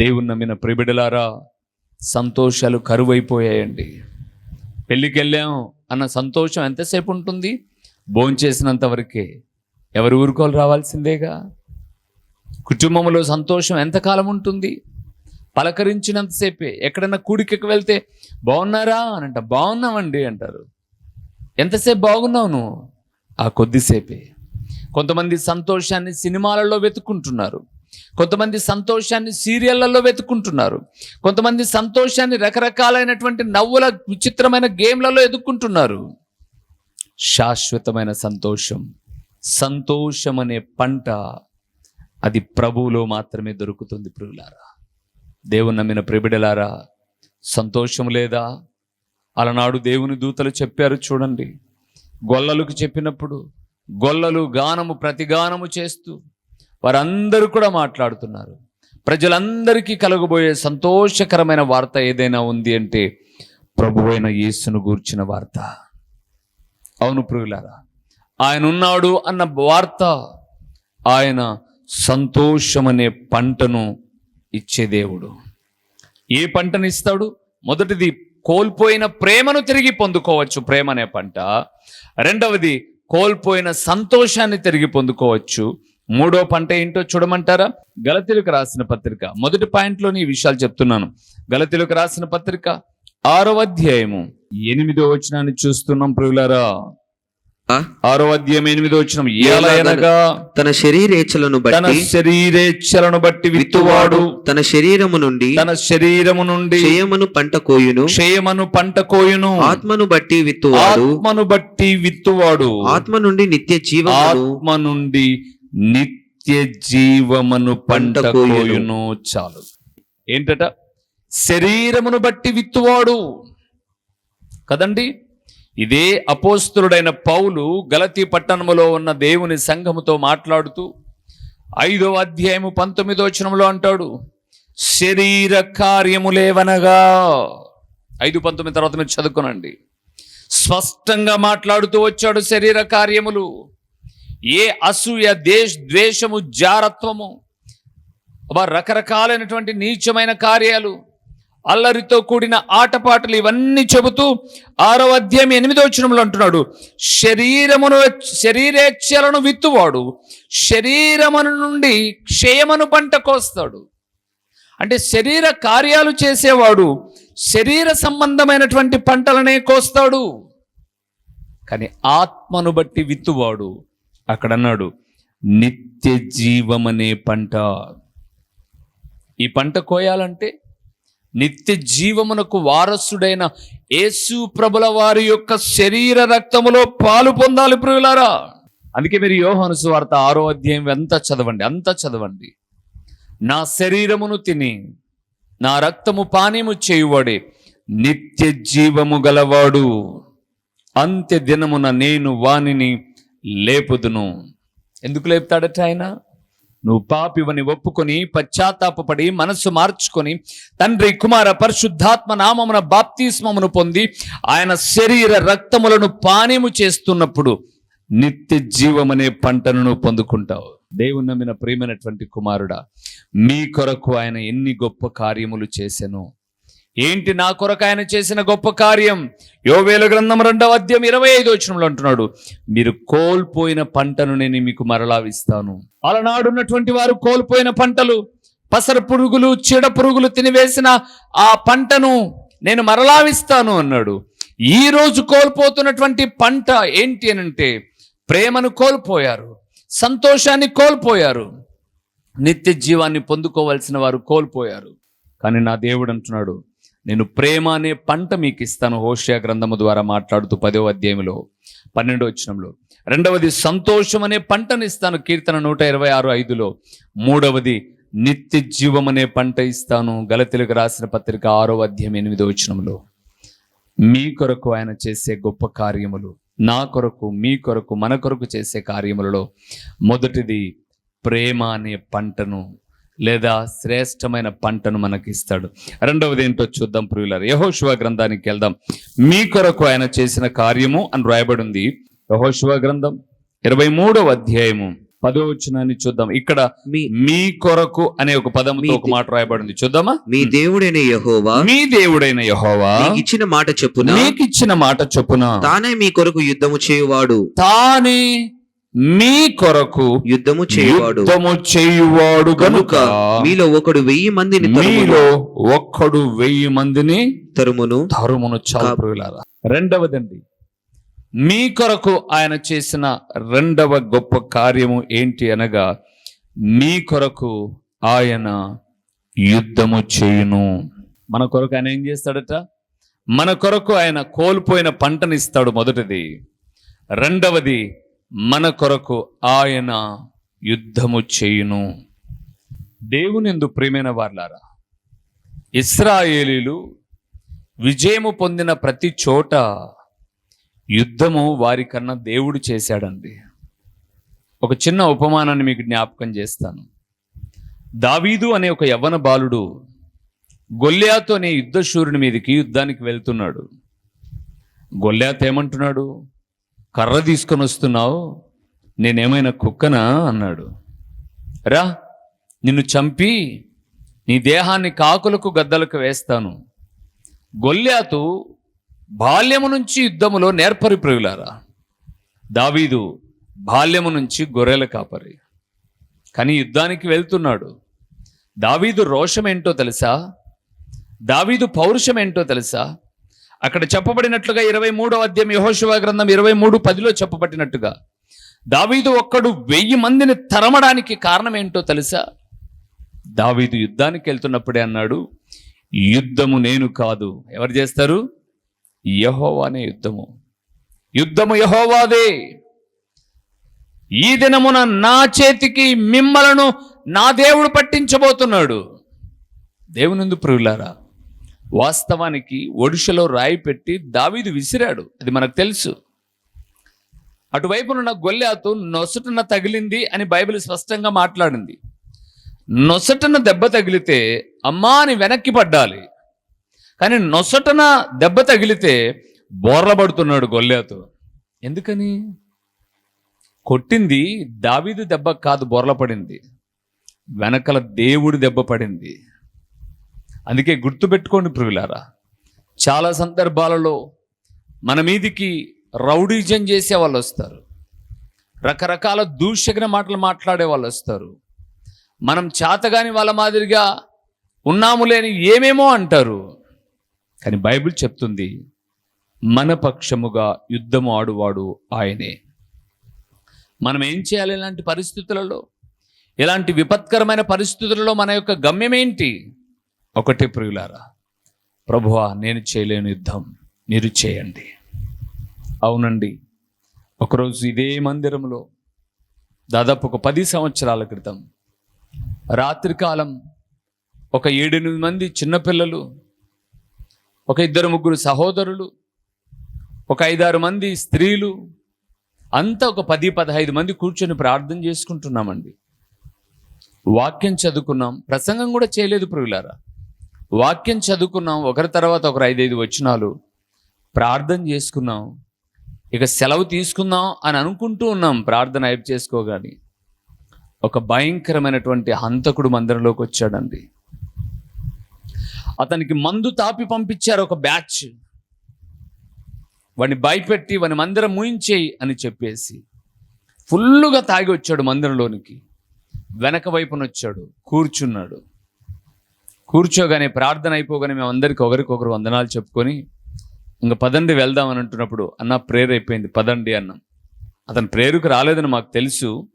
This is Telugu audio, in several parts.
దేవుని నమ్మిన ప్రిబిడలారా సంతోషాలు కరువైపోయాయండి. పెళ్ళికి వెళ్ళాం అన్న సంతోషం ఎంతసేపు ఉంటుంది? భోంచేసినంత వరకే. ఎవరు ఊరుకోలు రావాల్సిందేగా? కుటుంబంలో సంతోషం ఎంతకాలం ఉంటుంది? పలకరించినంతసేపే ఎక్కడైనా కూడికి వెళ్తే బాగున్నారా? అని అంట. బాగున్నామండి అంటారు. ఎంతసేపు బాగున్నావు నువ్వు? ఆ కొద్దిసేపే. కొంతమంది సంతోషాన్ని సినిమాలలో వెతుక్కుంటున్నారు. కొంతమంది సంతోషాన్ని సీరియళ్ళలో వెతుక్కుంటున్నారు. కొంతమంది సంతోషాన్ని రకరకాలైనటువంటి నవ్వుల విచిత్రమైన గేమ్లలో ఎదుక్కుంటున్నారు. శాశ్వతమైన సంతోషం. సంతోషం అనే పంట అది ప్రభువులో మాత్రమే దొరుకుతుంది ప్రియులారా. దేవుని నమ్మిన ప్రిబిడలారా సంతోషం లేదా? అలనాడు దేవుని దూతలు చెప్పారు చూడండి. గొల్లలకు చెప్పినప్పుడు గొల్లలు గానము ప్రతిగానము చేస్తూ వారందరూ కూడా మాట్లాడుతున్నారు. ప్రజలందరికీ కలగబోయే సంతోషకరమైన వార్త ఏదైనా ఉంది అంటే ప్రభువైన యేసును గూర్చిన వార్త. అవును ప్రియులారా ఆయన ఉన్నాడు అన్న వార్త ఆయన సంతోషమనే పంటను ఇచ్చే దేవుడు. ఏ పంటను ఇస్తాడు మొదటిది కోల్పోయిన ప్రేమను తిరిగి పొందుకోవచ్చు ప్రేమ అనే పంట. రెండవది కోల్పోయిన సంతోషాన్ని తిరిగి పొందుకోవచ్చు. మూడో పంట ఏంటో చూడమంటారా? గలతీలకు రాసిన పత్రిక. మొదటి పాయింట్లోని ఈ విషయాలు చెప్తున్నాను. గలతీలకు రాసిన పత్రిక ఆరో అధ్యాయము. ఎనిమిదో వచనాన్ని చూస్తున్నాం ప్రియులారా. ఆరో అధ్యాయం ఎనిమిదో వచనం. ఏలయనగా తన శరీరేచ్ఛలను తన బట్టి శరీరేచ్ఛలను బట్టి విత్తువాడు. తన శరీరము నుండి తన శరీరము నుండి క్షయమును పంట కోయును. క్షయమను పంట కోయును. ఆత్మను బట్టి విత్తువాడు. ఆత్మను బట్టి విత్తువాడు. ఆత్మ నుండి నిత్య జీవమును ఆత్మ నుండి నిత్య జీవమను పంట కోయును. చాలు. ఏంటట? శరీరమును బట్టి విత్తువాడు. కదండి? ఇదే అపోస్తులుడైన పౌలు గలతీ పట్టణములో ఉన్న దేవుని సంఘముతో మాట్లాడుతూ ఐదో అధ్యాయము పంతొమ్మిదో వచనంలో అంటాడు శరీర కార్యములేవనగా ఐదు పంతొమ్మిది తర్వాత మీరు చదువుకోనండి. స్పష్టంగా మాట్లాడుతూ వచ్చాడు శరీర కార్యములు. ఏ అసూయ దేశ ద్వేషము జారత్వము రకరకాలైనటువంటి నీచమైన కార్యాలు అల్లరితో కూడిన ఆటపాటలు ఇవన్నీ చెబుతూ ఆరో అధ్యాయం ఎనిమిదో వచనంలో అంటున్నాడు. శరీరమును శరీరేచ్ఛలను విత్తువాడు శరీరమును నుండి క్షయమను పంట కోస్తాడు. అంటే శరీర కార్యాలు చేసేవాడు శరీర సంబంధమైనటువంటి పంటలనే కోస్తాడు. కానీ ఆత్మను బట్టి విత్తువాడు. అక్కడ అన్నాడు నిత్య జీవమనే పంట. ఈ పంట కోయాలంటే నిత్య జీవమునకు వారసుడైన యేసు ప్రభుల వారి యొక్క శరీర రక్తములో పాలు పొందాలి ప్రియులారా. అందుకే మీరు యోహాను సువార్త ఆరో అధ్యాయం ఎంత చదవండి అంతా చదవండి. నా శరీరమును తిని నా రక్తము పానీయము చేయువాడే నిత్య జీవము గలవాడు. అంత్య దినమున నేను వానిని లేపుదును. ఎందుకు లేపుతాడట ఆయన? నువ్వు పాపివని ఒప్పుకొని పశ్చాత్తాపడి మనస్సు మార్చుకొని తండ్రి కుమార పరిశుద్ధాత్మ నామమున బాప్తిస్మమును పొంది ఆయన శరీర రక్తములను పానీము చేస్తున్నప్పుడు నిత్య జీవమనే పంటను నువ్వు పొందుకుంటావు. దేవుని నమ్మిన ప్రేమైనటువంటి కుమారుడా మీ కొరకు ఆయన ఎన్ని గొప్ప కార్యములు చేశాను ఏంటి నా కొరకు ఆయన చేసిన గొప్ప కార్యం? యోవేల గ్రంథం రెండవ అధ్యాయం ఇరవై ఐదు వచ్చినంలో అంటున్నాడు మీరు కోల్పోయిన పంటను నేను మీకు మరలావిస్తాను. అలనాడున్నటువంటి వారు కోల్పోయిన పంటలు పసర పురుగులు చీడ పురుగులు తినివేసిన ఆ పంటను నేను మరలావిస్తాను అన్నాడు. ఈ రోజు కోల్పోతున్నటువంటి పంట ఏంటి అనంటే ప్రేమను కోల్పోయారు సంతోషాన్ని కోల్పోయారు నిత్య జీవాన్ని పొందుకోవలసిన వారు కోల్పోయారు. కానీ నా దేవుడు అంటున్నాడు నేను ప్రేమ అనే పంట మీకు ఇస్తాను హోషియా గ్రంథము ద్వారా మాట్లాడుతూ పదో అధ్యాయంలో పన్నెండో వచనంలో. రెండవది సంతోషం అనే పంటను ఇస్తాను. కీర్తన నూట ఇరవై ఆరు ఐదులో మూడవది నిత్య జీవం అనే పంట ఇస్తాను. గలతెలుగు రాసిన పత్రిక ఆరో అధ్యాయం ఎనిమిదో వచనంలో. మీ కొరకు ఆయన చేసే గొప్ప కార్యములు నా కొరకు మీ కొరకు మన కొరకు చేసే కార్యములలో మొదటిది ప్రేమ అనే పంటను లేదా శ్రేష్టమైన పంటను మనకి ఇస్తాడు రెండవది ఏంటో చూద్దాం ప్రియులారు. యహోశివ గ్రంథానికి వెళ్దాం. మీ కొరకు ఆయన చేసిన కార్యము అని రాయబడి ఉంది యహోశివ గ్రంథం ఇరవై మూడవ అధ్యాయము పదో వచనాన్ని చూద్దాం. ఇక్కడ మీ మీ కొరకు అనే ఒక పదంతో ఒక మాట రాయబడింది చూద్దామా? మీ దేవుడైన యెహోవా మీ దేవుడైన యహోవా ఇచ్చిన మాట చెప్పున? మీకు ఇచ్చిన మాట చొప్పున? తానే మీ కొరకు యుద్ధము చేయువాడు. తానే మీ కొరకు యుద్ధము చేయువాడు. యుద్ధము చేయువాడు కనుక గనుక మీలో ఒకడు వెయ్యి మందిని మీలో ఒక్కడు వెయ్యి మందిని తరుమును. తరుమును. చాలులారా రెండవదండి మీ కొరకు ఆయన చేసిన రెండవ గొప్ప కార్యము ఏంటి అనగా మీ కొరకు ఆయన యుద్ధము చేయును. మన కొరకు ఆయన ఏం చేస్తాడట? మన కొరకు ఆయన కోల్పోయిన పంటని ఇస్తాడు మొదటిది. రెండవది మన కొరకు ఆయన యుద్ధము చేయును. దేవునిందు ప్రియమైన వార్లారా ఇస్రాయేలీలు విజయము పొందిన ప్రతి చోట యుద్ధము వారికన్నా దేవుడు చేశాడండి. ఒక చిన్న ఉపమానాన్ని మీకు జ్ఞాపకం చేస్తాను. దావీదు అనే ఒక యవ్వన బాలుడు గొల్లియాతో అనే యుద్ధశూరుని మీదకి యుద్ధానికి వెళ్తున్నాడు. గొల్లియాత్ ఏమంటున్నాడు? కర్ర తీసుకొని వస్తున్నావు నేనేమైనా కుక్కనా? అన్నాడు. రా నిన్ను చంపి నీ దేహాన్ని కాకులకు గద్దలకు వేస్తాను. గొల్లాతు బాల్యము నుంచి యుద్ధములో నేర్పరి ప్రియులారా. దావీదు బాల్యము నుంచి గొర్రెల కాపరి. కానీ యుద్ధానికి వెళ్తున్నాడు. దావీదు రోషం ఏంటో తెలుసా? దావీదు పౌరుషం ఏంటో తెలుసా? అక్కడ చెప్పబడినట్లుగా ఇరవై మూడో అధ్యాయం యహోశివ గ్రంథం ఇరవై మూడు పదిలో చెప్పబడినట్టుగా దావీదు ఒక్కడు వెయ్యి మందిని తరమడానికి కారణం ఏంటో తెలుసా? దావీదు యుద్ధానికి వెళ్తున్నప్పుడే అన్నాడు యుద్ధము నేను కాదు. ఎవరు చేస్తారు? యహోవానే యుద్ధము. యుద్ధము యహోవాదే. ఈ దినమున నా చేతికి మిమ్మలను నా దేవుడు పట్టించబోతున్నాడు. దేవునిందు ప్రియులారా వాస్తవానికి ఒడిషలో రాయి పెట్టి దావీదు విసిరాడు. అది మనకు తెలుసు. అటువైపునున్న గొల్లాతు నొసటన తగిలింది అని బైబిల్ స్పష్టంగా మాట్లాడింది. నొసటన దెబ్బ తగిలితే అమ్మా అని వెనక్కి పడ్డాలి. కానీ నొసటన దెబ్బ తగిలితే బోర్లబడుతున్నాడు గొల్లాతు. ఎందుకని? కొట్టింది దావీదు దెబ్బ కాదు బోర్ల పడింది వెనకల దేవుడి దెబ్బ పడింది. అందుకే గుర్తుపెట్టుకోండి ప్రియులారా చాలా సందర్భాలలో మన మీదికి రౌడీజం చేసే వాళ్ళు వస్తారు. రకరకాల దూషకన మాటలు మాట్లాడే వాళ్ళు వస్తారు. మనం చేతగాని వాళ్ళ మాదిరిగా ఉన్నాము లేని ఏమేమో అంటారు. కానీ బైబిల్ చెప్తుంది మన పక్షముగా యుద్ధము ఆడువాడు ఆయనే. మనం ఏం చేయాలి ఇలాంటి పరిస్థితులలో? ఇలాంటి విపత్కరమైన పరిస్థితులలో మన యొక్క గమ్యం ఏంటి? ఒకటే ప్రియులారా ప్రభువా నేను చేయలేని యుద్ధం మీరు చేయండి. అవునండి ఒకరోజు ఇదే మందిరంలో దాదాపు ఒక పది సంవత్సరాల క్రితం రాత్రికాలం ఒక ఏడెనిమిది మంది చిన్నపిల్లలు ఒక ఇద్దరు ముగ్గురు సహోదరులు ఒక ఐదారు మంది స్త్రీలు అంతా ఒక పది పదహైదు మంది కూర్చొని ప్రార్థన చేసుకుంటున్నామండి. వాక్యం చదువుకున్నాం ప్రసంగం కూడా చేయలేదు ప్రియులారా. వాక్యం చదువుకున్నాం ఒకరి తర్వాత ఒకరు ఐదైదు వచ్చినాలు ప్రార్థన చేసుకున్నాం. ఇక సెలవు తీసుకుందాం అని అనుకుంటూ ఉన్నాం ప్రార్థన అయిపు చేసుకోగాని. ఒక భయంకరమైనటువంటి హంతకుడు మందిరంలోకి వచ్చాడండి. అతనికి మందు తాపి పంపించారు ఒక బ్యాచ్. వాడిని భయపెట్టి వాని మందిరం ముయించేయి అని చెప్పేసి. ఫుల్లుగా తాగి వచ్చాడు మందిరంలోనికి. వెనక వైపున వచ్చాడు కూర్చున్నాడు. కూర్చోగానే ప్రార్థన అయిపోగానే మేము అందరికి ఒకరికొకరు వందనాలు చెప్పుకొని ఇంక పదండి వెళ్దాం అని అంటున్నప్పుడు అన్న ప్రేయర్ అయిపోయింది పదండి అన్నాం. అతను ప్రేరుకు రాలేదని మాకు తెలుసు.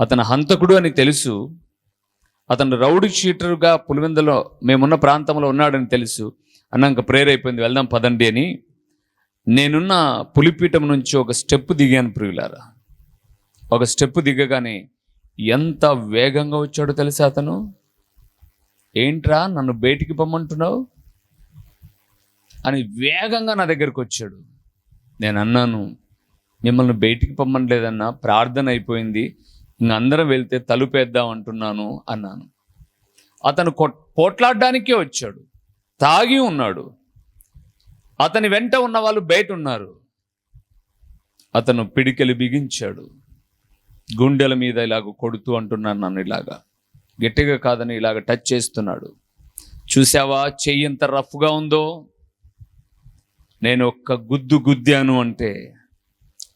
అతను హంతకుడు అని తెలుసు. అతను రౌడీ షీటర్గా పులివెందులో మేమున్న ప్రాంతంలో ఉన్నాడని తెలుసు. అన్న ఇంకా ప్రేయర్ అయిపోయింది వెళ్దాం పదండి అని. నేనున్న పులిపీఠం నుంచి ఒక స్టెప్ దిగాను ప్రియులారా. ఒక స్టెప్ దిగగానే ఎంత వేగంగా వచ్చాడో తెలుసా అతను? ఏంట్రా నన్ను బయటికి పొమ్మంటున్నావు? అని వేగంగా నా దగ్గరకు వచ్చాడు. నేను అన్నాను మిమ్మల్ని బయటికి పొమ్మనలేదన్నా ప్రార్థన అయిపోయింది. ఇంక అందరం వెళ్తే తలుపేద్దాం అంటున్నాను అన్నాను. అతను కొట్- పోట్లాడడానికే వచ్చాడు. తాగి ఉన్నాడు. అతని వెంట ఉన్న వాళ్ళు బయట ఉన్నారు అతను పిడికెలు బిగించాడు. గుండెల మీద ఇలాగ కొడుతూ అంటున్నాను నన్ను ఇలాగా. గట్టిగా కాదని ఇలాగ టచ్ చేస్తున్నాడు. చూసావా చెయ్యి ఎంత రఫ్గా ఉందో? నేను ఒక్క గుద్దు గుద్దాను అంటే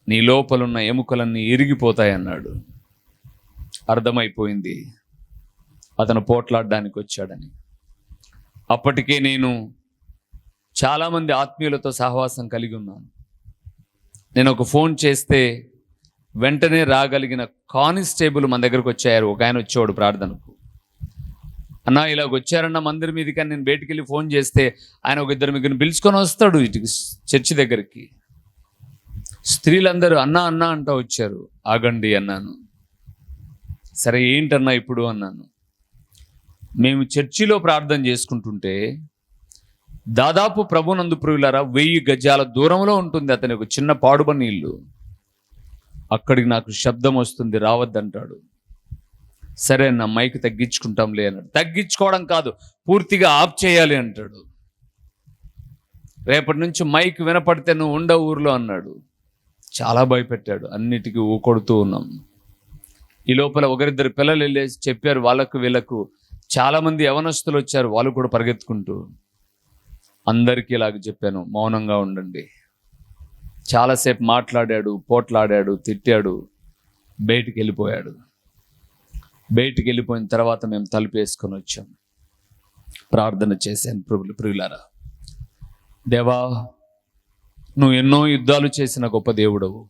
నీ లోపలున్న ఎముకలన్నీ ఇరిగిపోతాయన్నాడు అర్థమైపోయింది. అతను పోట్లాడడానికి వచ్చాడని. అప్పటికే నేను చాలామంది ఆత్మీయులతో సహవాసం కలిగి ఉన్నాను. నేను ఒక ఫోన్ చేస్తే వెంటనే రాగలిగిన కానిస్టేబుల్ మన దగ్గరకు వచ్చారు. ఒక ఆయన వచ్చేవాడు ప్రార్థనకు. అన్న ఇలాగ వచ్చారన్న మందిరం మీదకి కానీ నేను బయటికి వెళ్ళి ఫోన్ చేస్తే ఆయన ఒక ఇద్దరు మీకు పిలుచుకొని వస్తాడు ఇటుకి చర్చి దగ్గరికి. స్త్రీలందరూ అన్నా అన్నా అంటూ వచ్చారు. ఆగండి అన్నాను. సరే ఏంటన్నా ఇప్పుడు అన్నాను. మేము చర్చిలో ప్రార్థన చేసుకుంటుంటే దాదాపు ప్రభునందు ప్రియులారా వెయ్యి గజాల దూరంలో ఉంటుంది అతని ఒక చిన్న పాడుబని ఇల్లు. అక్కడికి నాకు శబ్దం వస్తుంది రావద్దంటాడు సరే నా మైక్ తగ్గించుకుంటాంలే అన్నాడు. తగ్గించుకోవడం కాదు పూర్తిగా ఆఫ్ చేయాలి అంటాడు. రేపటి నుంచి మైక్ వినపడితే నువ్వు ఉండ ఊర్లో అన్నాడు. చాలా భయపెట్టాడు అన్నిటికీ ఊకొడుతూ ఉన్నాం. ఈ లోపల ఒకరిద్దరు పిల్లలు వెళ్ళేసి చెప్పారు వాళ్ళకు వీళ్ళకు. చాలామంది యవనస్తులు వచ్చారు వాళ్ళు కూడా పరిగెత్తుకుంటూ. అందరికీ ఇలాగ చెప్పాను మౌనంగా ఉండండి. చాలాసేపు మాట్లాడాడు పోట్లాడాడు తిట్టాడు బయటికి వెళ్ళిపోయాడు బయటికి వెళ్ళిపోయిన తర్వాత మేము తలుపు వేసుకొని వచ్చాం. ప్రార్థన చేశాను ప్రభులు ప్రియులారా దేవా నువ్వు ఎన్నో యుద్ధాలు చేసిన గొప్ప దేవుడవు.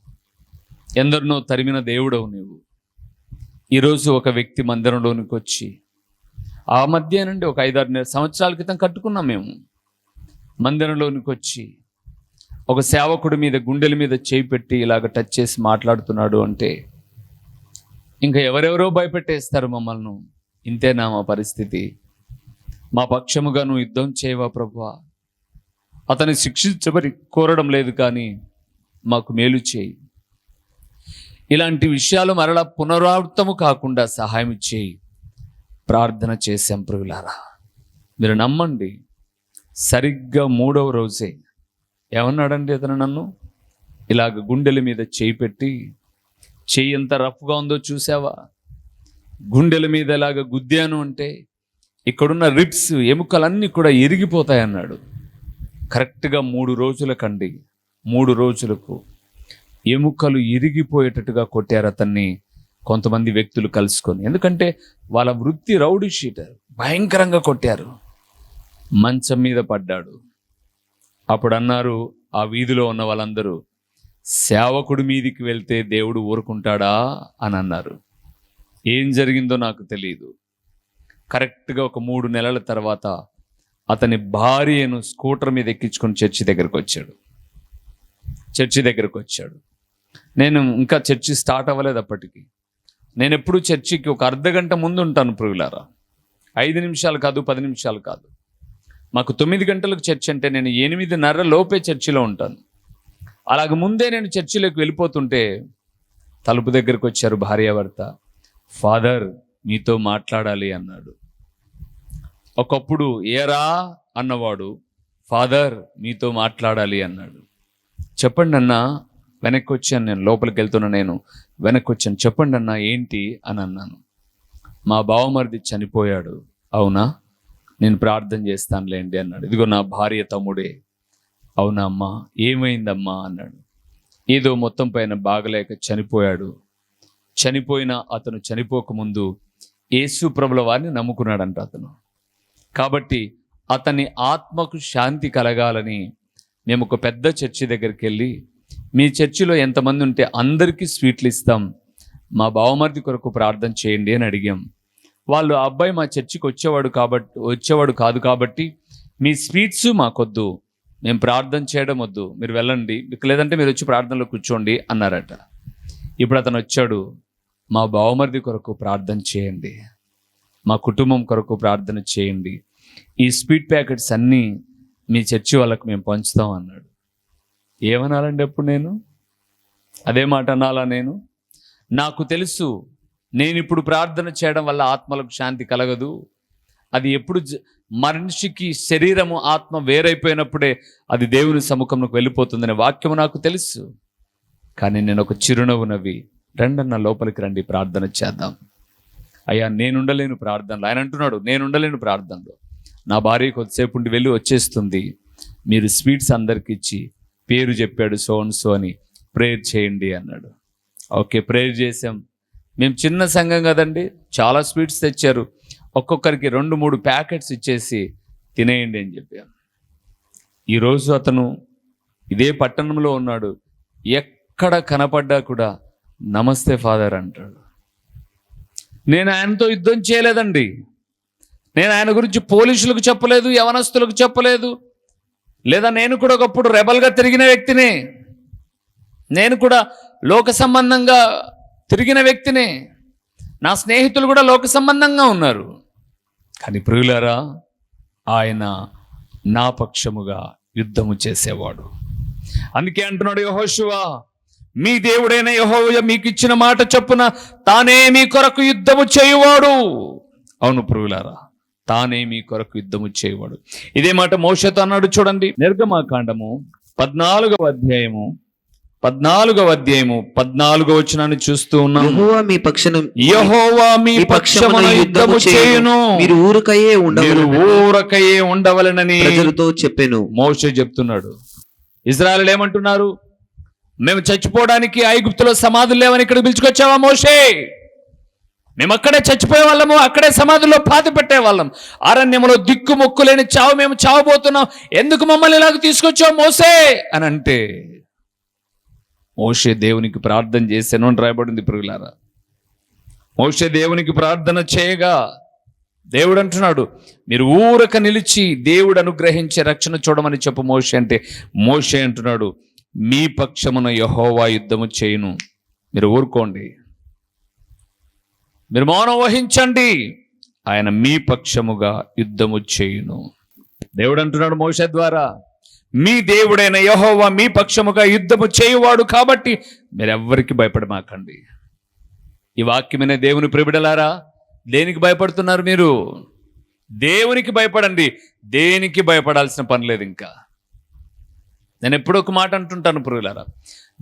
ఎందరినో తరిమిన దేవుడవు నీవు. ఈరోజు ఒక వ్యక్తి మందిరంలోనికి వచ్చి ఆ మధ్య నుండి ఒక ఐదారు సంవత్సరాల క్రితం కట్టుకున్నాం మేము. మందిరంలోనికి వచ్చి ఒక సేవకుడి మీద గుండెల మీద చేయి పెట్టి ఇలాగ టచ్ చేసి మాట్లాడుతున్నాడు అంటే ఇంకా ఎవరెవరో భయపెట్టేస్తారు మమ్మల్ని. ఇంతేనా మా పరిస్థితి? మా పక్షముగా నువ్వు యుద్ధం చేయవా ప్రభువా? అతని శిక్షించబడి కోరడం లేదు కానీ మాకు మేలు చేయి. ఇలాంటి విషయాలు మరలా పునరావృతము కాకుండా సహాయం చేయి. ప్రార్థన చేశాం ప్రియులారా. మీరు నమ్మండి సరిగ్గా మూడవ రోజే ఏమన్నాడండి అతను నన్ను? ఇలాగ గుండెల మీద చేయి పెట్టి చేయి ఎంత రఫ్గా ఉందో చూసావా? గుండెల మీద ఇలాగ గుద్దాను అంటే ఇక్కడున్న రిప్స్ ఎముకలన్నీ కూడా ఇరిగిపోతాయి అన్నాడు. కరెక్ట్గా మూడు రోజులకండి మూడు రోజులకు ఎముకలు ఇరిగిపోయేటట్టుగా కొట్టారు అతన్ని కొంతమంది వ్యక్తులు కలుసుకొని. ఎందుకంటే వాళ్ళ వృత్తి రౌడీ షీటర్ భయంకరంగా కొట్టారు. మంచం మీద పడ్డాడు. అప్పుడు అన్నారు ఆ వీధిలో ఉన్న వాళ్ళందరూ సేవకుడి మీదికి వెళ్తే దేవుడు ఊరుకుంటాడా? అని అన్నారు. ఏం జరిగిందో నాకు తెలియదు కరెక్ట్గా ఒక మూడు నెలల తర్వాత అతని భార్యను స్కూటర్ మీద ఎక్కించుకొని చర్చి దగ్గరకు వచ్చాడు. చర్చి దగ్గరకు వచ్చాడు. నేను ఇంకా చర్చి స్టార్ట్ అవ్వలేదు అప్పటికి. నేను ఎప్పుడు చర్చికి ఒక అర్ధ గంట ముందు ఉంటాను పురుగులారా ఐదు నిమిషాలు కాదు పది నిమిషాలు కాదు. మాకు తొమ్మిది గంటలకు చర్చ్ అంటే నేను ఎనిమిదిన్నర లోపే చర్చిలో ఉంటాను. అలాగ ముందే నేను చర్చిలోకి వెళ్ళిపోతుంటే తలుపు దగ్గరకు వచ్చారు భార్యాభర్త. ఫాదర్ మీతో మాట్లాడాలి అన్నాడు. ఒకప్పుడు ఏరా అన్నవాడు ఫాదర్ మీతో మాట్లాడాలి అన్నాడు. చెప్పండి అన్న వెనక్కి వచ్చాను నేను లోపలికి వెళ్తున్నా నేను వెనక్కి వచ్చాను చెప్పండి అన్న ఏంటి అని అన్నాను. మా బావమరిది చనిపోయాడు. అవునా? నేను ప్రార్థన చేస్తానులేండి అన్నాడు. ఇదిగో నా భార్య తమ్ముడే. అవునా అమ్మా? ఏమైందమ్మా? అన్నాడు. ఏదో మొత్తం పైన బాగలేక చనిపోయాడు. చనిపోయిన అతను చనిపోకముందు యేసు ప్రభుల వారిని నమ్ముకున్నాడంట అతను. కాబట్టి అతని ఆత్మకు శాంతి కలగాలని మేము ఒక పెద్ద చర్చి దగ్గరికి వెళ్ళి మీ చర్చిలో ఎంతమంది ఉంటే అందరికీ స్వీట్లు ఇస్తాం. మా బావమరిది కొరకు ప్రార్థన చేయండి అని అడిగాం. వాళ్ళు ఆ అబ్బాయి మా చర్చికి వచ్చేవాడు కాబట్టి వచ్చేవాడు కాదు కాబట్టి మీ స్వీట్స్ మాకొద్దు. మేము ప్రార్థన చేయడం వద్దు. మీరు వెళ్ళండి. లేదంటే మీరు వచ్చి ప్రార్థనలో కూర్చోండి అన్నారట. ఇప్పుడు అతను వచ్చాడు. మా బావమరిది కొరకు ప్రార్థన చేయండి. మా కుటుంబం కొరకు ప్రార్థన చేయండి. ఈ స్వీట్ ప్యాకెట్స్ అన్నీ మీ చర్చి వాళ్ళకు మేము పంచుతాం అన్నాడు. ఏమనాలండి అప్పుడు నేను? అదే మాట అనాలా నేను? నాకు తెలుసు నేను ఇప్పుడు ప్రార్థన చేయడం వల్ల ఆత్మలకు శాంతి కలగదు. అది ఎప్పుడు జ- మనిషికి శరీరము ఆత్మ వేరైపోయినప్పుడే అది దేవుని సముఖంలోకి వెళ్ళిపోతుందనే వాక్యము నాకు తెలుసు. కానీ నేను ఒక చిరునవ్వు నవ్వి రెండన్న లోపలికి రండి ప్రార్థన చేద్దాం. అయ్యా నేనుండలేను ప్రార్థనలో ఆయన అంటున్నాడు నేనుండలేను ప్రార్థనలో. నా భార్య కొద్దిసేపు ఉండి వెళ్ళి వచ్చేస్తుంది. మీరు స్వీట్స్ అందరికి ఇచ్చి పేరు చెప్పాడు సోన్ సో అని ప్రేయర్ చేయండి అన్నాడు. ఓకే ప్రేయర్ చేసాం మేము చిన్న సంఘం కదండి చాలా స్వీట్స్ తెచ్చారు. ఒక్కొక్కరికి రెండు మూడు ప్యాకెట్స్ ఇచ్చేసి తినేయండి అని చెప్పాను. ఈరోజు అతను ఇదే పట్టణంలో ఉన్నాడు. ఎక్కడ కనపడ్డా కూడా నమస్తే ఫాదర్ అంటాడు. నేను ఆయనతో యుద్ధం చేయలేదండి. నేను ఆయన గురించి పోలీసులకు చెప్పలేదు యవనస్తులకు చెప్పలేదు. లేదా నేను కూడా ఒకప్పుడు రెబల్గా తిరిగిన వ్యక్తిని. నేను కూడా లోక సంబంధంగా తిరిగిన వ్యక్తినే నా స్నేహితులు కూడా లోక సంబంధంగా ఉన్నారు. కానీ ప్రియులారా ఆయన నా పక్షముగా యుద్ధము చేసేవాడు. అందుకే అంటున్నాడు యహోశువా మీ దేవుడైన యహోయ మీకు ఇచ్చిన మాట చొప్పున తానే మీ కొరకు యుద్ధము చేయువాడు. అవును ప్రియులారా తానే మీ కొరకు యుద్ధము చేయవాడు. ఇదే మాట మోషతో అన్నాడు చూడండి. నిర్గమాకాండము పద్నాలుగవ అధ్యాయము పద్నాలుగవ అధ్యాయము పద్నాలుగవ వచనాన్ని చూస్తూ ఉన్నాము యెహోవా మీ పక్షం యహోవా మీ మీ పక్షమున యుద్ధము చేయును. మీరు ఊరకయే మీరు ఉండవలెనని ఊరకయే ఉండవలనని ప్రజలతో చెప్పెను. మోషే చెప్తున్నాడు. ఇజ్రాయెల్ ఏమంటున్నారు? మేము చచ్చిపోవడానికి ఐగుప్తులో సమాధులు లేవని ఇక్కడ పిలుచుకొచ్చావా మోషే? మేము అక్కడే చచ్చిపోయే వాళ్ళము అక్కడే సమాధుల్లో పాతి పెట్టే వాళ్ళం. అరణ్యంలో దిక్కు మొక్కు లేని చావు మేము చావబోతున్నాం. ఎందుకు మమ్మల్ని ఇలాగ తీసుకొచ్చావు మోసే అని అంటే మోషే దేవునికి ప్రార్థన చేశాను అని రాయబడింది పురుగులారా మోషే దేవునికి ప్రార్థన చేయగా దేవుడు అంటున్నాడు మీరు ఊరక నిలిచి దేవుడు అనుగ్రహించే రక్షణ చూడమని చెప్పు మోషే అంటే మోషే అంటున్నాడు మీ పక్షమున యహోవా యుద్ధము చేయును. మీరు ఊరుకోండి. మీరు మౌనం వహించండి. ఆయన మీ పక్షముగా యుద్ధము చేయును. దేవుడు అంటున్నాడు మోషే ద్వారా మీ దేవుడైన యహోవ మీ పక్షముగా యుద్ధము చేయువాడు కాబట్టి మీరెవ్వరికి భయపడమాకండి. ఈ వాక్యమైన దేవుని ప్రిబిడలారా దేనికి భయపడుతున్నారు మీరు? దేవునికి భయపడండి. దేనికి భయపడాల్సిన పని లేదు ఇంకా. నేను ఎప్పుడో ఒక మాట అంటుంటాను పురుగులారా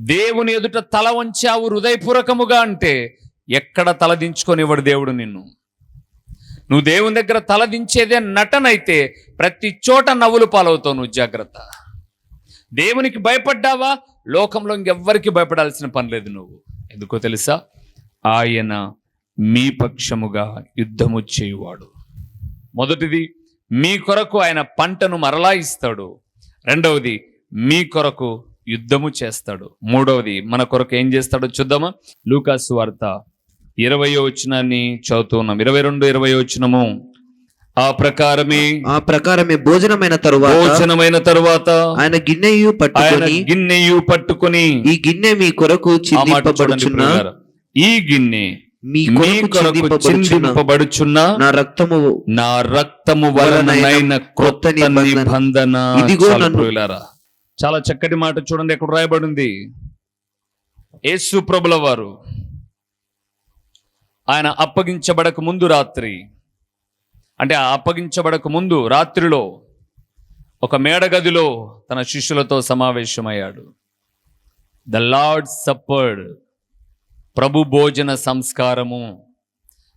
దేవుని ఎదుట తల వంచావు హృదయపూర్వకముగా అంటే ఎక్కడ తల దించుకొనివ్వడు దేవుడు నిన్ను? నువ్వు దేవుని దగ్గర తల దించేదే నటనైతే ప్రతి చోట నవ్వులు పాలవుతావు నువ్వు జాగ్రత్త. దేవునికి భయపడ్డావా? లోకంలో ఇంకెవ్వరికి భయపడాల్సిన పని లేదు నువ్వు. ఎందుకో తెలుసా? ఆయన మీ పక్షముగా యుద్ధము చేయువాడు. మొదటిది మీ కొరకు ఆయన పంటను మరలా ఇస్తాడు. రెండవది మీ కొరకు యుద్ధము చేస్తాడు. మూడవది మన కొరకు ఏం చేస్తాడో చూద్దామా? లూకాసు వార్త ఇరవయో వచనాన్ని చదువుతూ ఉన్నాం. ఇరవై రెండు ఇరవై వచనము. ఆ ప్రకారమే ఆ ప్రకారమే భోజనమైన తరువాత భోజనమైన తరువాత ఆయన గిన్నెయు పట్టుకొని గిన్నెయు పట్టుకుని ఈ గిన్నె మీ కొరకు చిందింపబడుచున్న. ఈ గిన్నె మీ కొరకు చిందింపబడుచున్న నా రక్తము నా రక్తము వలనైన కొత్త నిబంధన ఇదిగో చాలు నన్ను-. చాలా చక్కటి మాట చూడండి ఎక్కడ రాయబడింది? యేసు ప్రభుల వారు ఆయన అప్పగించబడక ముందు రాత్రి. అంటే ఆ అప్పగించబడక ముందు రాత్రిలో ఒక మేడగదిలో తన శిష్యులతో సమావేశమయ్యాడు. ద లార్డ్ సప్పర్డ్ ప్రభు భోజన సంస్కారము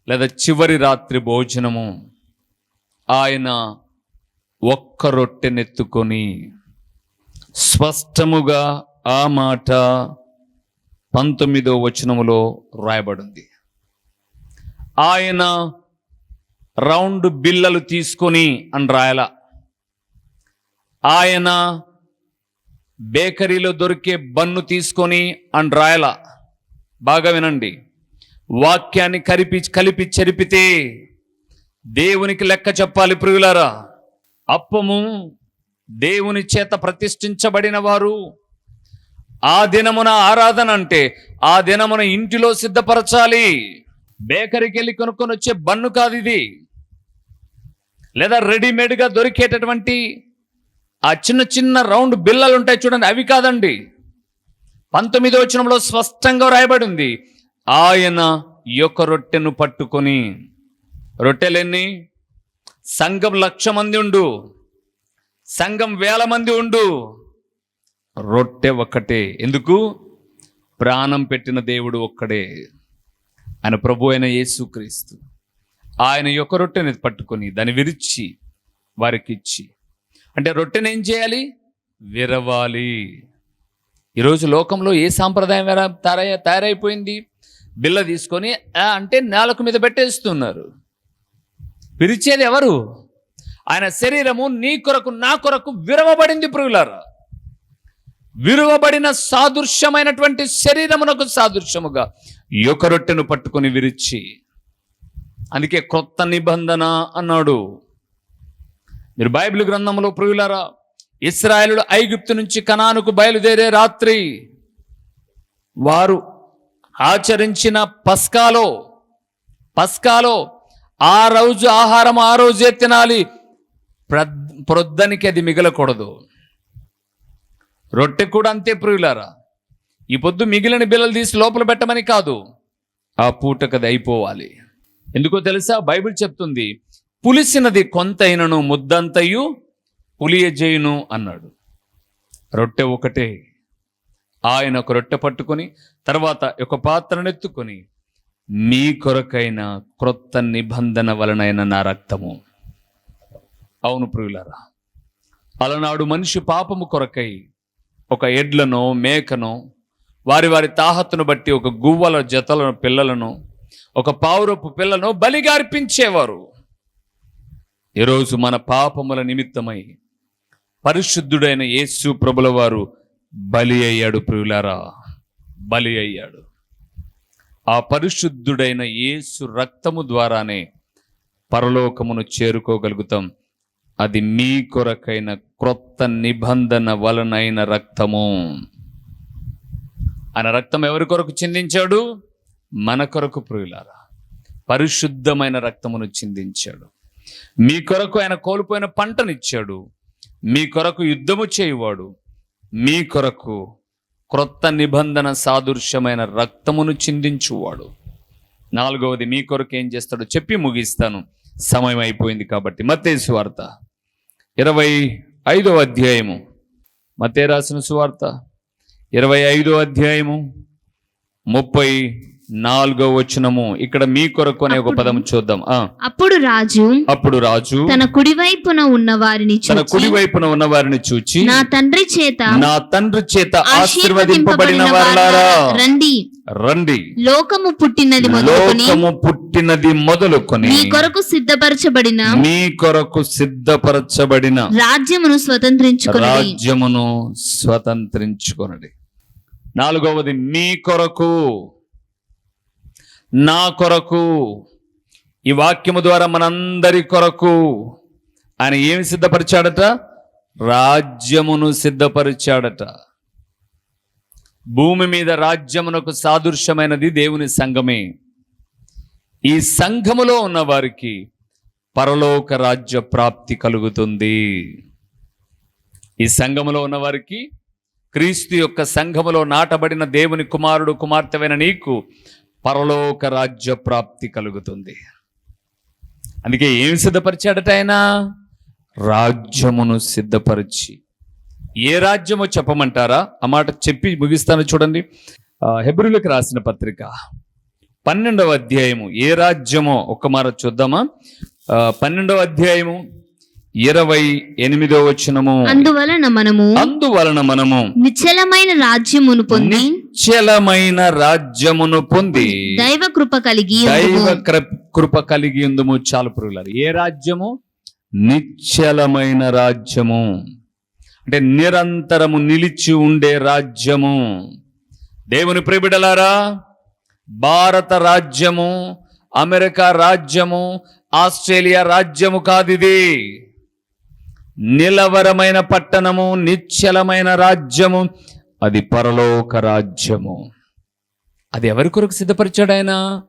లేదా చివరి రాత్రి భోజనము ఆయన ఒక్క రొట్టెనెత్తుకొని స్పష్టముగా ఆ మాట పంతొమ్మిదో వచనములో రాయబడింది. ఆయన రౌండ్ బిల్లలు తీసుకొని అని రాయల. ఆయన బేకరీలో దొరికే బన్ను తీసుకొని అని రాయల. బాగా వినండి. వాక్యాన్ని కలిపి కలిపి చెరిపితే దేవునికి లెక్క చెప్పాలి ప్రియులారా. అప్పము దేవుని చేత ప్రతిష్ఠించబడిన వారు ఆ దినమున ఆరాధన అంటే ఆ దినమున ఇంటిలో సిద్ధపరచాలి. బేకరీకి వెళ్ళి కొనుక్కొని వచ్చే బన్ను కాదు ఇది. లేదా రెడీమేడ్గా దొరికేటటువంటి ఆ చిన్న చిన్న రౌండ్ బిల్లలు ఉంటాయి చూడండి అవి కాదండి. పంతొమ్మిదో వచనంలో స్పష్టంగా రాయబడి ఉంది ఆయన యొక్క రొట్టెను పట్టుకొని రొట్టెలెన్ని సంఘం లక్ష మంది ఉండు సంఘం వేల మంది ఉండు. రొట్టె ఒక్కటే. ఎందుకు? ప్రాణం పెట్టిన దేవుడు ఒక్కడే. ఆయన ప్రభు అయిన యేసుక్రీస్తు ఆయన యొక్క రొట్టెని పట్టుకొని దాన్ని విరిచి వారికి ఇచ్చి. అంటే రొట్టెని ఏం చేయాలి? విరవాలి. ఈరోజు లోకంలో ఏ సాంప్రదాయం తయారై తయారైపోయింది? బిల్ల తీసుకొని అంటే నేలకు మీద పెట్టేస్తున్నారు. విరిచేది ఎవరు? ఆయన శరీరము నీ కొరకు నా కొరకు విరవబడింది ప్రియులారా. విరువబడిన సాదృశ్యమైనటువంటి శరీరమునకు సాదృశ్యముగా. యొక్క రొట్టెను పట్టుకొని విరిచి అందుకే క్రొత్త నిబంధన అన్నాడు. మీరు బైబిల్ గ్రంథంలో ప్రియులారా ఇస్రాయలుడు ఐగుప్తు నుంచి కనానుకు బయలుదేరే రాత్రి వారు ఆచరించిన పస్కాలో పస్కాలో ఆ రోజు ఆహారం ఆ రోజే తినాలి. ప్రొద్దనికి అది మిగలకూడదు. రొట్టె కూడా అంతే ప్రియులారా ఈ పొద్దు మిగిలిన బిల్లలు తీసి లోపల పెట్టమని కాదు. ఆ పూటకది అయిపోవాలి. ఎందుకో తెలుసా? బైబిల్ చెప్తుంది పులిసినది కొంతైనను ముద్దంతయు పులియజేయును అన్నాడు. రొట్టె ఒకటే. ఆయన ఒక రొట్టె పట్టుకొని తర్వాత ఒక పాత్రనెత్తుకొని మీ కొరకైన క్రొత్త నిబంధన వలనైన నా రక్తము. అవును ప్రియులారా అలనాడు మనిషి పాపము కొరకై ఒక ఎడ్లను మేకను వారి వారి తాహత్తును బట్టి ఒక గువ్వల జతలను పిల్లలను ఒక పావురపు పిల్లను బలిగా అర్పించేవారు. ఈరోజు మన పాపముల నిమిత్తమై పరిశుద్ధుడైన యేసు ప్రభుల వారు బలి అయ్యాడు ప్రియులారా బలి అయ్యాడు. ఆ పరిశుద్ధుడైన యేసు రక్తము ద్వారానే పరలోకమును చేరుకోగలుగుతాం. అది మీ కొరకైన క్రొత్త నిబంధన వలనైన రక్తము. ఆయన రక్తం ఎవరి కొరకు చిందించాడు? మన కొరకు ప్రియులారా పరిశుద్ధమైన రక్తమును చిందించాడు. మీ కొరకు ఆయన కోల్పోయిన పంటనిచ్చాడు. మీ కొరకు యుద్ధము చేయువాడు. మీ కొరకు క్రొత్త నిబంధన సాదృశ్యమైన రక్తమును చిందించువాడు. నాలుగవది మీ కొరకు ఏం చేస్తాడో చెప్పి ముగిస్తాను. సమయం అయిపోయింది కాబట్టి. మతే సువార్త ఇరవై ఐదవ అధ్యాయము. మతే రాసిన సువార్త. ఇరవై ఐదో అధ్యాయము ముప్పై నాలుగో వచనము. ఇక్కడ మీ కొరకు అనే ఒక పదం చూద్దాం. అప్పుడు రాజు అప్పుడు రాజు తన కుడివైపున ఉన్న వారిని తన చూచి కుడి వైపున ఉన్న వారిని చూచి నా తండ్రి చేత నా తండ్రి చేత ఆశీర్వదింపబడిన వారులారా. రండి. రండి. లోకము పుట్టినది లోకము పుట్టినది మొదలుకొని మీ కొరకు సిద్ధపరచబడిన మీ కొరకు సిద్ధపరచబడిన రాజ్యమును స్వతంత్రించుకుని రాజ్యమును స్వతంత్రించుకొనడి. నాలుగవది మీ కొరకు నా కొరకు ఈ వాక్యము ద్వారా మనందరి కొరకు ఆయన ఏమి సిద్ధపరిచాడట? రాజ్యమును సిద్ధపరిచాడట. భూమి మీద రాజ్యమునకు సాదృశ్యమైనది దేవుని సంఘమే. ఈ సంఘములో ఉన్న వారికి పరలోక రాజ్య ప్రాప్తి కలుగుతుంది. ఈ సంఘములో ఉన్న వారికి క్రీస్తు యొక్క సంఘములో నాటబడిన దేవుని కుమారుడు కుమార్తెవైన నీకు పరలోక రాజ్య ప్రాప్తి కలుగుతుంది. అందుకే ఏమి సిద్ధపరిచాడట ఆయన? రాజ్యమును సిద్ధపరిచి. ఏ రాజ్యమో చెప్పమంటారా? ఆ మాట చెప్పి ముగిస్తాను చూడండి. హెబ్రిలకు రాసిన పత్రిక పన్నెండవ అధ్యాయము. ఏ రాజ్యమో ఒక్క మార చూద్దామా? పన్నెండవ అధ్యాయము ఇరవై ఎనిమిదో వచనము. అందువలన మనము అందువలన మనము నిశ్చలమైన రాజ్యమును పొంది నిశ్చలమైన రాజ్యమును పొంది దైవ కృప కలిగి దైవ కృప కలిగి ఉందము చాలు పురుగులారు ఏ రాజ్యము? నిశ్చలమైన రాజ్యము. అంటే నిరంతరము నిలిచి ఉండే రాజ్యము. దేవుని ప్రిబిడలారా భారత రాజ్యము అమెరికా రాజ్యము ఆస్ట్రేలియా రాజ్యము కాదు ఇది. నిలవరమైన పట్టణము నిశ్చలమైన రాజ్యము అది పరలోక రాజ్యము. అది ఎవరి కొరకు సిద్ధపరిచాడు ఆయన?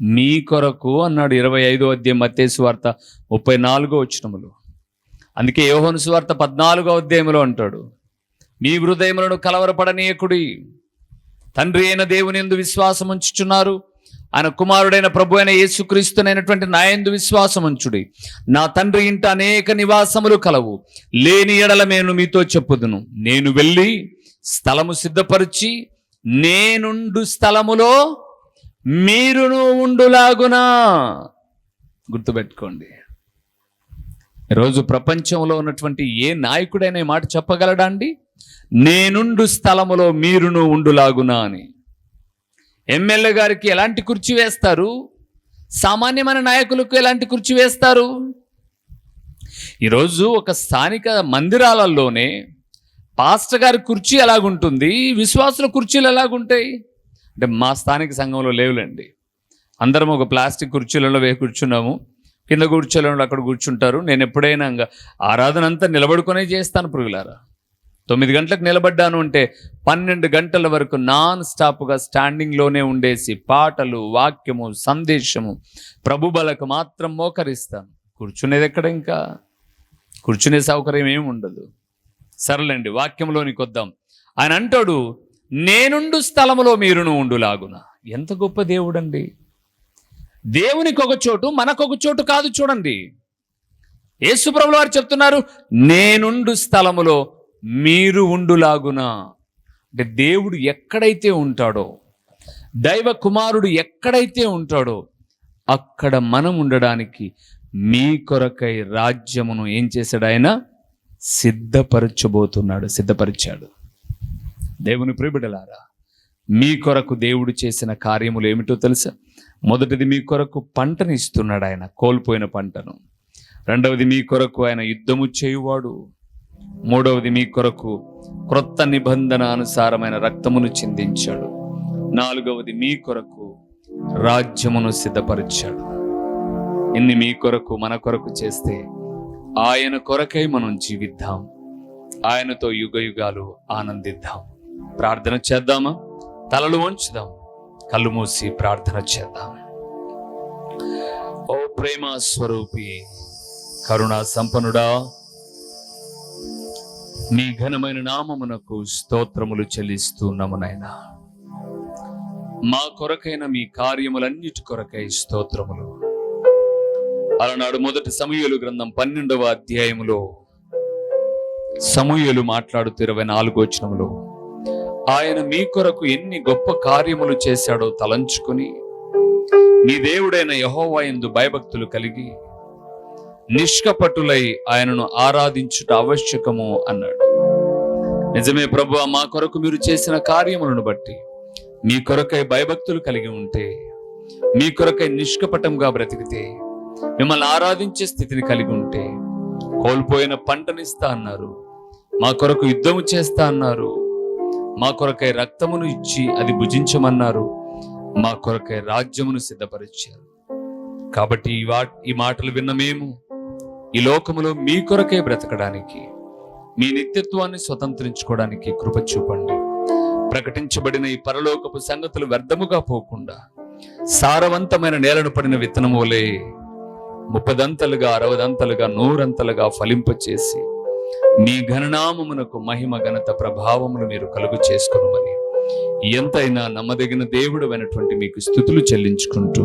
మీ కొరకు అన్నాడు ఇరవై ఐదో అధ్యాయం మత్తేసు వార్త ముప్పై నాలుగో వచ్చినములు అందుకే యోహోను సువార్త పద్నాలుగో అధ్యాయంలో అంటాడు మీ హృదయములను కలవరపడనీయకుడి తండ్రి అయిన దేవుని ఎందు విశ్వాసం ఉంచుచున్నారు ఆయన కుమారుడైన ప్రభు అయిన యేసుక్రీస్తునైనటువంటి నాయందు విశ్వాసముంచుడి నా తండ్రి ఇంట అనేక నివాసములు కలవు. లేని ఎడల నేను మీతో చెప్పుదును. నేను వెళ్ళి స్థలము సిద్ధపరిచి నేనుండు స్థలములో మీరును ఉండులాగునా? గుర్తుపెట్టుకోండి. ఈరోజు ప్రపంచంలో ఉన్నటువంటి ఏ నాయకుడైనా మాట చెప్పగలడా అండి? నేనుండు స్థలములో మీరును ఉండులాగునా అని. ఎమ్మెల్యే గారికి ఎలాంటి కుర్చీ వేస్తారు? సామాన్యమైన నాయకులకు ఎలాంటి కుర్చీ వేస్తారు? ఈరోజు ఒక స్థానిక మందిరాలలోనే పాస్టర్ గారి కుర్చీ ఎలాగుంటుంది? విశ్వాసుల కుర్చీలు ఎలాగుంటాయి? అంటే మా స్థానిక సంఘంలో లేవులేండి. అందరం ఒక ప్లాస్టిక్ కుర్చీలలో వే కూర్చున్నాము. కింద కూర్చోలో అక్కడ కూర్చుంటారు. నేను ఎప్పుడైనా ఇంకా ఆరాధన అంతా నిలబడుకునే చేస్తాను పురుగులారా తొమ్మిది గంటలకు నిలబడ్డాను అంటే పన్నెండు గంటల వరకు నాన్ స్టాప్గా స్టాండింగ్లోనే ఉండేసి పాటలు వాక్యము సందేశము ప్రభుబలకు మాత్రం మోకరిస్తాను. కూర్చునేది ఎక్కడ ఇంకా? కూర్చునే సౌకర్యం ఏమి ఉండదు. సర్లేండి వాక్యంలోనికి వద్దాం. ఆయన అంటాడు నేనుండు స్థలములో మీరును ఉండులాగున. ఎంత గొప్ప దేవుడండి. దేవునికి ఒక చోటు మనకొక చోటు కాదు చూడండి. యేసుప్రభులు వారు చెప్తున్నారు నేనుండు స్థలములో మీరు ఉండులాగున. అంటే దేవుడు ఎక్కడైతే ఉంటాడో దైవ కుమారుడు ఎక్కడైతే ఉంటాడో అక్కడ మనం ఉండడానికి మీ కొరకై రాజ్యమును ఏం చేశాడు ఆయన? సిద్ధపరచబోతున్నాడు సిద్ధపరిచాడు. దేవుని ప్రిబిడలారా మీ కొరకు దేవుడు చేసిన కార్యములు ఏమిటో తెలుసా? మొదటిది మీ కొరకు పంటను ఇస్తున్నాడు ఆయన కోల్పోయిన పంటను. రెండవది మీ కొరకు ఆయన యుద్ధము చేయువాడు. మూడవది మీ కొరకు క్రొత్త నిబంధన అనుసారమైన రక్తమును చిందించాడు. నాలుగవది మీ కొరకు రాజ్యమును సిద్ధపరిచాడు. ఇన్ని మీ కొరకు మన కొరకు చేస్తే ఆయన కొరకై మనం జీవిద్దాం. ఆయనతో యుగ యుగాలు ఆనందిద్దాం. ప్రార్థన చేద్దామా? తలలు వంచుదాం. కళ్ళు మూసి ప్రార్థన చేద్దాం. ఓ ప్రేమ స్వరూపి కరుణా సంపన్నుడా నీ ఘనమైన నామమునకు స్తోత్రములు చెల్లిస్తున్నాము నాయనా. మా కొరకైన మీ కార్యములన్నిటి కొరకై స్తోత్రములు. అలనాడు మొదటి సమూహలు గ్రంథం పన్నెండవ అధ్యాయములో సమూహలు మాట్లాడుతూ ఇరవై నాలుగో వచనములో. ఆయన మీ కొరకు ఎన్ని గొప్ప కార్యములు చేశాడో తలంచుకుని మీ దేవుడైన యహోవాయందు భయభక్తులు కలిగి నిష్కపటులై ఆయనను ఆరాధించుట ఆవశ్యకము అన్నాడు. నిజమే ప్రభు మా కొరకు మీరు చేసిన కార్యములను బట్టి మీ కొరకై భయభక్తులు కలిగి ఉంటే మీ కొరకై నిష్కపటంగా బ్రతికితే మిమ్మల్ని ఆరాధించే స్థితిని కలిగి ఉంటే కోల్పోయిన పంటనిస్తా అన్నారు. మా కొరకు యుద్ధము చేస్తా అన్నారు. మా కొరకై రక్తమును ఇచ్చి అది భుజించమన్నారు. మా కొరకై రాజ్యమును సిద్ధపరిచారు. కాబట్టి ఈ వా ఈ మాటలు విన్న మేము ఈ లోకములో మీ కొరకే బ్రతకడానికి మీ నిత్యత్వాన్ని స్వతంత్రించుకోవడానికి కృప చూపండి. ప్రకటించబడిన ఈ పరలోకపు సంగతులు వ్యర్థముగా పోకుండా సారవంతమైన నేలను పడిన విత్తనములే వలె ముప్పదంతలుగా అరవదంతలుగా నూరంతలుగా ఫలింపచేసి మీ ఘననామమునకు మహిమ ఘనత ప్రభావములు మీరు కలుగు చేసుకునమని ఎంతైనా నమ్మదగిన దేవుడు అయినటువంటి మీకు స్థుతులు చెల్లించుకుంటూ